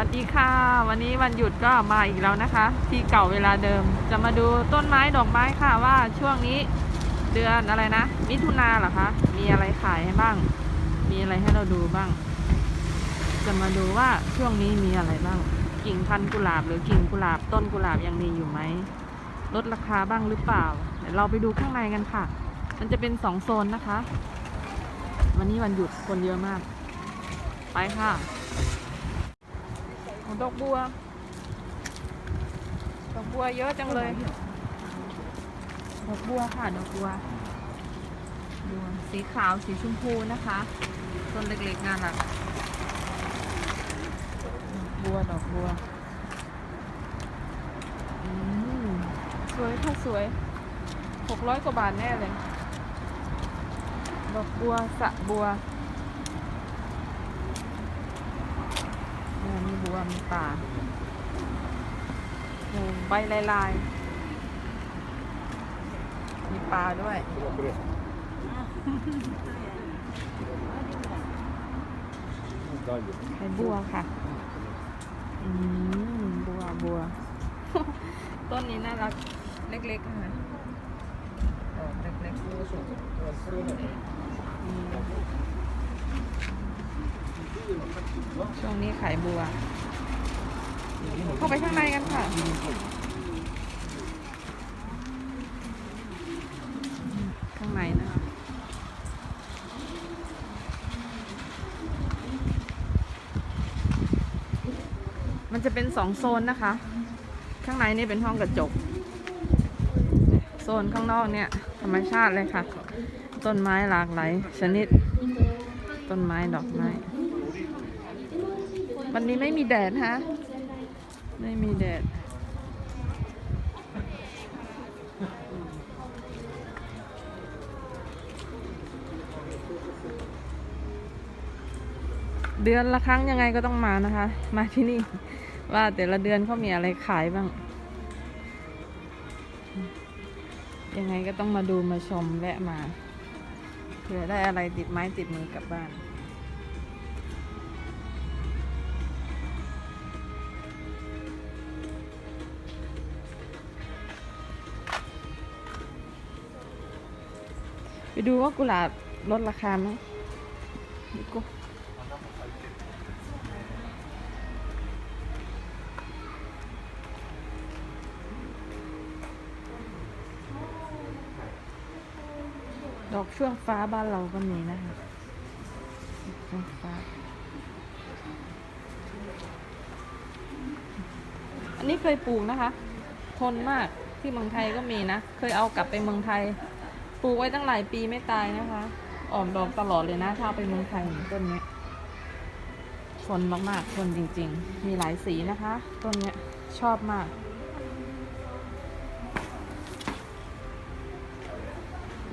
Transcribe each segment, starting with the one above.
วัสดีค่ะ วันนี้วันหยุดก็มาอีกแล้วนะคะ ที่เก่าเวลาเดิม จะมาดูต้นไม้ดอกไม้ค่ะว่าช่วงนี้เดือนอะไรนะ มิถุนาเหรอคะ มีอะไรขายให้บ้าง มีอะไรให้เราดูบ้าง จะมาดูว่าช่วงนี้มีอะไรบ้าง กิ่งพันกุหลาบหรือกิ่งกุหลาบต้นกุหลาบยังมีอยู่ไหมลดราคาบ้างหรือเปล่าเดี๋ยวเราไปดูข้างในกันค่ะ มันจะเป็นสองโซนนะคะ วันนี้วันหยุดคนเยอะมาก ไปค่ะ ดอกบัว ดอกบัวเยอะจังเลย ดอกบัวค่ะ ดอกบัวบัวสีขาวสีชมพูนะคะ ต้นเล็กๆงานหลักดอกบัว ดอกบัวอืมสวยค่ะสวยหกร้อยกว่าบาทแน่เลย ดอกบัวสะบัวเนี่ย มีบัวมีป่าโอ้ใบลายลายๆมีปลาด้วยไอ้บัวค่ะ อืม บัวบัว ต้นนี้น่ารัก เล็กๆค่ะดอกเล็กๆอืม ช่วงนี้ขายบัว เข้าไปข้างในกันค่ะ ข้างในนะคะมันจะเป็นสองโซนนะคะ ข้างในนี่เป็นห้องกระจก โซนข้างนอกเนี่ย ธรรมชาติเลยค่ะ ต้นไม้หลากหลายชนิด ต้นไม้ดอกไม้ วันนี้ไม่มีแดดฮะ ไม่มีแดด เดือนละครั้งยังไงก็ต้องมานะคะ มาที่นี่ ว่าแต่ละเดือนเขามีอะไรขายบ้าง ยังไงก็ต้องมาดูมาชมแวะมาเผื่อได้อะไรติดไม้ติดมือกลับบ้าน ดูว่ากุหลาบลดราคาไหมดูกูดอกช่วงฟ้าบ้านเราก็มีนะคะช่วงฟ้า อันนี้เคยปลูกนะคะ ทนมากที่เมืองไทยก็มีนะ เคยเอากลับไปเมืองไทย ปลูกไว้ตั้งหลายปีไม่ตายนะคะออกดอกตลอดเลยนะ ถ้าเอาไปเมืองไทยต้นนี้ทนมากๆทนจริง ๆ มีหลายสีนะคะ ต้นนี้ชอบมาก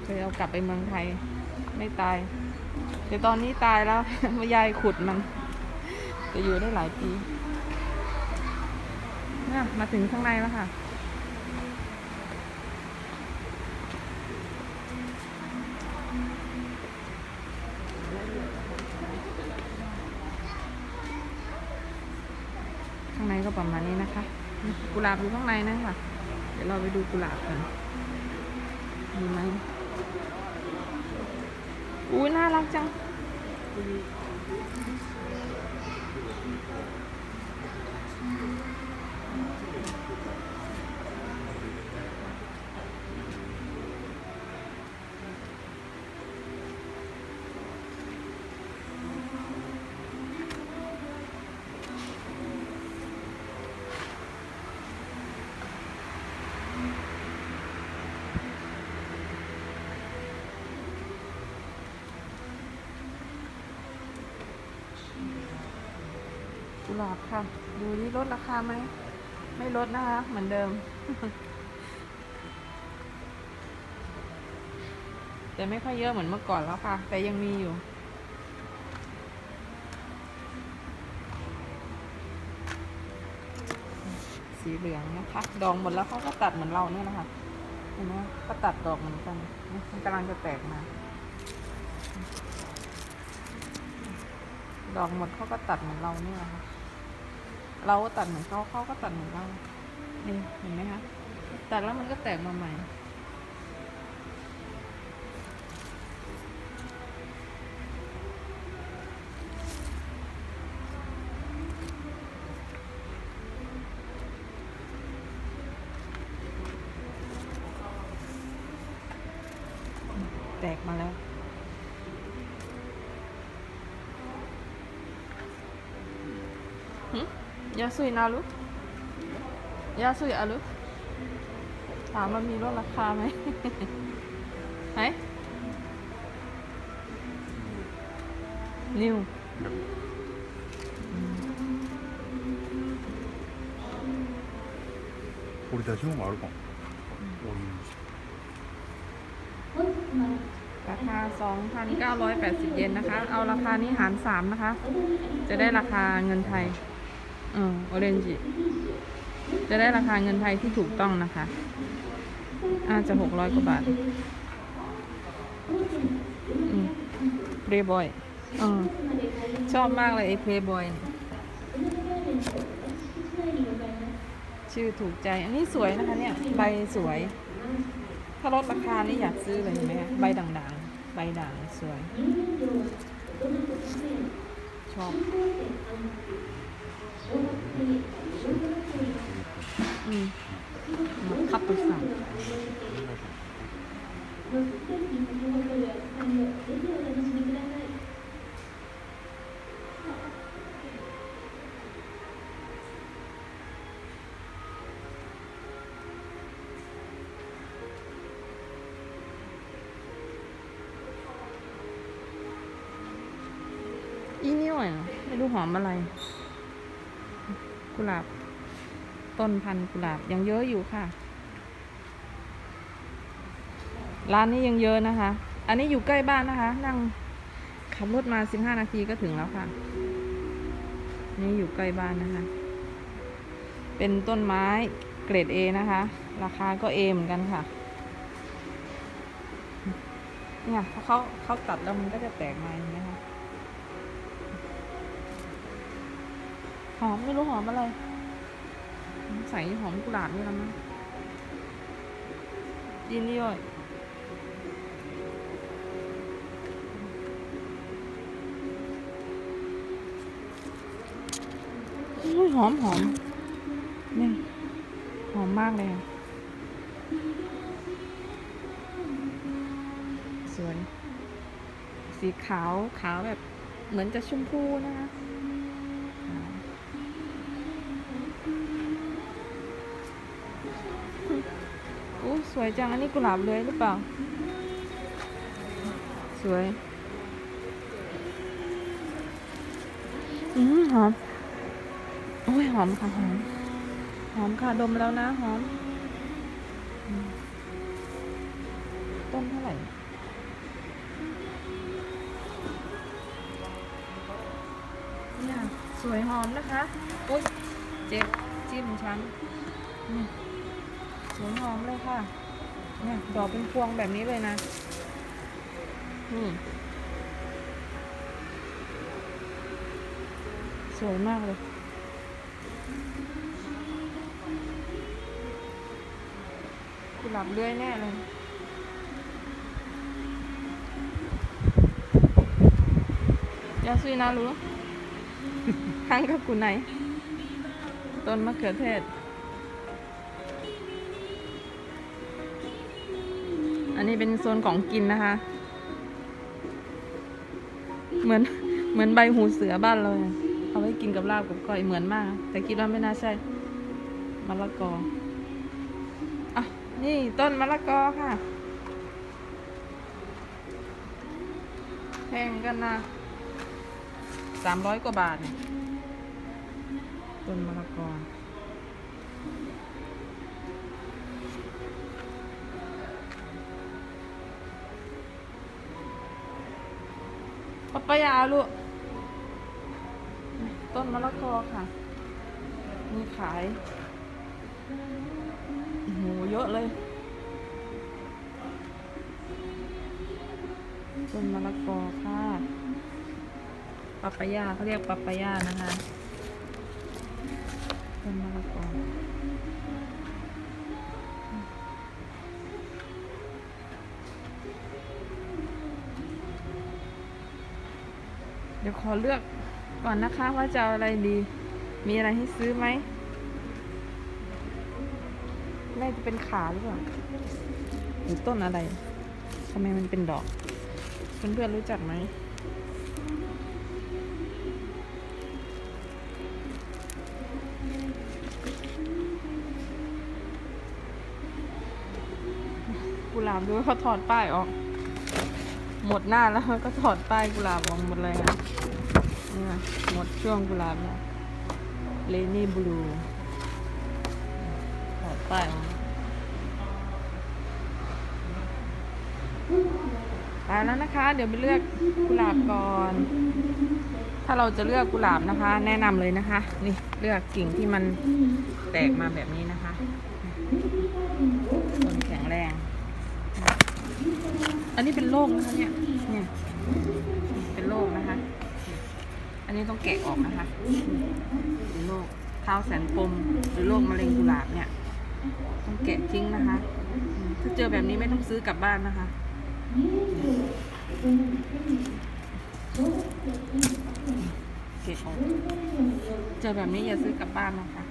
เคยเอากลับไปเมืองไทย ไม่ตาย แต่ตอนนี้ตายแล้วยายขุดมัน จะอยู่ได้หลายปีเนี่ยมาถึงข้างในแล้วค่ะ ก็ประมาณนี้นะคะ กุหลาบอยู่ข้างในนะคะเดี๋ยวเราไปดูกุหลาบกันมีไหมอุ้ยน่ารักจัง หลาบค่ะ ดูนี่ลดราคาไหม ไม่ลดนะคะ เหมือนเดิม แต่ไม่ค่อยเยอะเหมือนเมื่อก่อนแล้วค่ะ แต่ยังมีอยู่สีเหลืองนะคะดองหมดแล้วเขาก็ตัดเหมือนเราเนี่ยนะคะเห็นไหมก็ตัดดอกเหมือนกันมันกำลังจะแตกมาดอกหมดเขาก็ตัดเหมือนเราเนี่ยนะคะ เราตัดเหมือนเขาเขาก็ตัดเหมือนเรานี่เห็นไหมคะตัดแล้วมันก็แตกมาใหม่ แตกมาแล้ว หึยาาสุยนาลุยาสุยอาลุถามมันมีลดราคาไหมไหมนิว우리다시온말고ราคา 2,980 เยนนะคะ เอาราคานี้หาร 3 นะคะ จะได้ราคาเงินไทย เออโอเรนจิจะได้ราคาเงินไทยที่ถูกต้องนะคะ อาจจะ600กว่าบาทเพลย์บอยอชอบมากเลยไอ้เพลย์บอยชื่อถูกใจ อันนี้สวยนะคะเนี่ย ใบสวย ถ้าลดราคานี่อยากซื้อเลยเห็นไหมคะใบด่างๆ ใบด่างสวย ชอบ อืมคับไปสั่งอีนี่หน่อยเหรอไม่รู้หอมอะไร กุหลาบ ต้นพันธุ์กุหลาบยังเยอะอยู่ค่ะ ร้านนี้ยังเยอะนะคะ อันนี้อยู่ใกล้บ้านนะคะ นั่งขับรถมา15นาทีก็ถึงแล้วค่ะ นี่อยู่ใกล้บ้านนะคะ เป็นต้นไม้เกรด A นะคะ ราคาก็ A เหมือนกันค่ะ เนี่ยพอเขาเขาตัดแล้วมันก็จะแตกมาอย่างนี้ยค่ะ อมไม่รู้หอมอะไรใส่หอมกุหลาบนี่แล้วมั้งยินดีเลยอุ้ยหอมหอมนี่หอมมากเลยอะสวย สีขาวขาวแบบเหมือนจะชมพูนะคะ สวยจัง อันนี้กุหลาบเลยหรือเปล่า สวย อืมหอม โอ้ยหอมค่ะหอม หอมค่ะดมแล้วนะหอม ต้นเท่าไหร่เนี่ยสวยหอมนะคะ อุ้ยเจ็บจิ้มฉันสวยหอมเลยค่ะ เนี่ยดอกเป็นพวงแบบนี้เลยนะ นี่ สวยมากเลย กุหลาบเลื้อยแน่เลยยาซุยนารู้ ข้างกับกุไหน ต้นมะเขือเทศ เป็นโซนของกินนะคะ เหมือนเหมือนใบหูเสือบ้านเราเลยเอาไว้กินกับลาบกับก้อยเหมือนมาก แต่คิดว่าไม่น่าใช่มะละกออะนี่ต้นมะละกอค่ะแพงกันนะสามร้อยกว่าบาทต้นมะละกอ ปะปะยาลูก ต้นมะละกอค่ะ มีขายโอ้โหเยอะเลย ต้นมะละกอค่ะปะปะยาเขาเรียกปะปะยานะคะ ต้นมะละกอ ดี๋ยวขอเลือกก่อนนะคะว่าจะอาอะไรดี มีอะไรให้ซื้อไหมน่าจะเป็นขาหรือเปล่าหรือต้นอะไรทำไมมันเป็นดอก เพื่อนๆรู้จักไหมกุหลาบด้วยเขาถอดป้ายออก หมดหน้าแล้วก็ถอดป้ายกุหลาบออกหมดเลยนะนี่หมดช่วงกุหลาบเนี่ยเลนี่บลูถอดป้ายออกไปแล้วนะคะ เดี๋ยวไปเลือกกุหลาบก่อน ถ้าเราจะเลือกกุหลาบนะคะ แนะนำเลยนะคะ นี่เลือกกิ่งที่มันแตกมาแบบนี้นะคะต้นแข็งแรง อันนี้เป็นโรคนะคะเนี่ยเนี่ยเป็นโรคนะคะ อันนี้ต้องแกะออกนะคะ เป็นโรคเท้าแสนปมหรือโรคมะเร็งกุหลาบเนี่ยต้องแกะทิ้งนะคะ ถ้าเจอแบบนี้ไม่ต้องซื้อกลับบ้านนะคะเกะออกเจอแบบนี้อย่าซื้อกลับบ้านนะคะ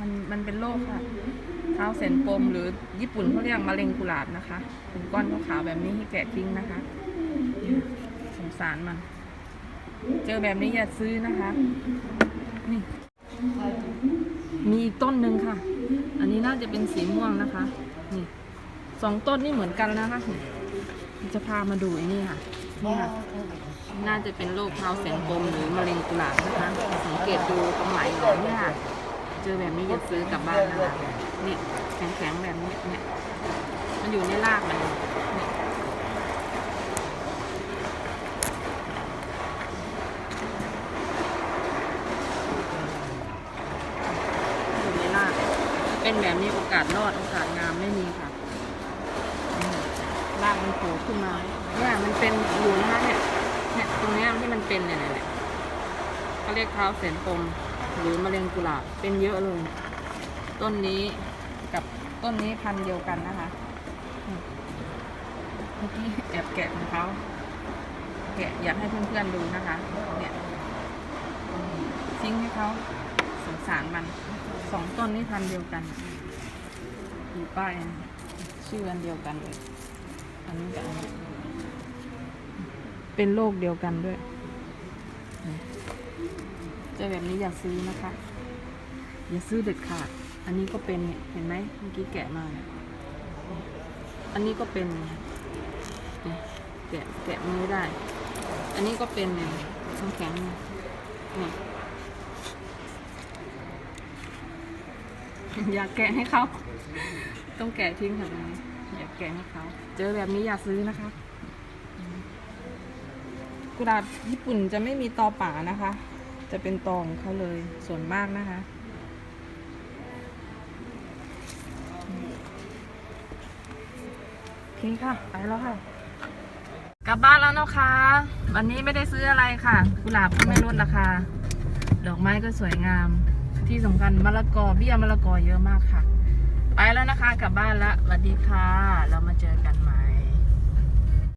มันมันเป็นโรคค่ะเท้าเส้นปมหรือญี่ปุ่นเขาเรียกมะเร็งกุหลาบนะคะเป็นก้อนขาวๆแบบนี้ให้แกะทิ้งนะคะ สงสารมัน เจอแบบนี้อย่าซื้อนะคะ นี่ มีอีกต้นหนึ่งค่ะ อันนี้น่าจะเป็นสีม่วงนะคะ นี่สองต้นนี่เหมือนกันนะคะจะพามาดูไอ้นี่ค่ะ นี่ค่ะ น่าจะเป็นโรคเท้าเส้นปมหรือมะเร็งกุหลาบนะคะ สังเกตดูตรงไหลหนอนเนี่ยค่ะ เจอแบบนี้อย่าซื้อกลับบ้านนะคะเนี่ยแข็งๆแบบนี้เนี่ยมันอยู่ในรากมันเนี่ยอยู่ในรากเป็นแบบนี้โอกาสรอดโอกาสงามไม่มีค่ะรากมันโผล่ขึ้นมาเนี่ยมันเป็นอยู่นะคะเนี่ยเนี่ยตรงเนี้ยที่มันเป็นเนี่ยเนี่ยเขาเรียกเท้าเส้นปม หรือมะเร็งกุหลาบเป็นเยอะเลย ต้นนี้กับต้นนี้พันเดียวกันนะคะเมื่อกี้แอบแกะของเขาแกะอยากให้เพื่อนๆดูนะคะ เนี่ยทิ้งให้เขาสงสารมันสองต้นนี้พันเดียวกันอยู่ป้ายชื่ออันเดียวกันเลยอันนี้กับอันนี้เป็นโรคเดียวกันด้วย เจอแบบนี้อย่าซื้อนะคะ อย่าซื้อเด็ดขาด อันนี้ก็เป็นเนี่ยเห็นไหมเมื่อกี้แกะมาเนี่ยอันนี้ก็เป็นนะแกะแกะไม่ได้ อันนี้ก็เป็นเนี่ยน้ำแข็งเนี่ยอย่าแกะให้เขา ต้องแกะทิ้งค่ะนี้อย่าแกะให้เขา เจอแบบนี้อย่าซื้อนะคะ กุหลาบญี่ปุ่นจะไม่มีตอป่านะคะ จะเป็นตองเขาเลยส่วนมากนะคะ โอเคค่ะ ไปแล้วค่ะ กลับบ้านแล้วนะคะ วันนี้ไม่ได้ซื้ออะไรค่ะ กุหลาบก็ไม่ลดราคา ดอกไม้ก็สวยงาม ที่สำคัญมะละกอเบี้ยมะละกอเยอะมากค่ะ ไปแล้วนะคะ กลับบ้านแล้วสวัสดีค่ะ เรามาเจอกันใหม่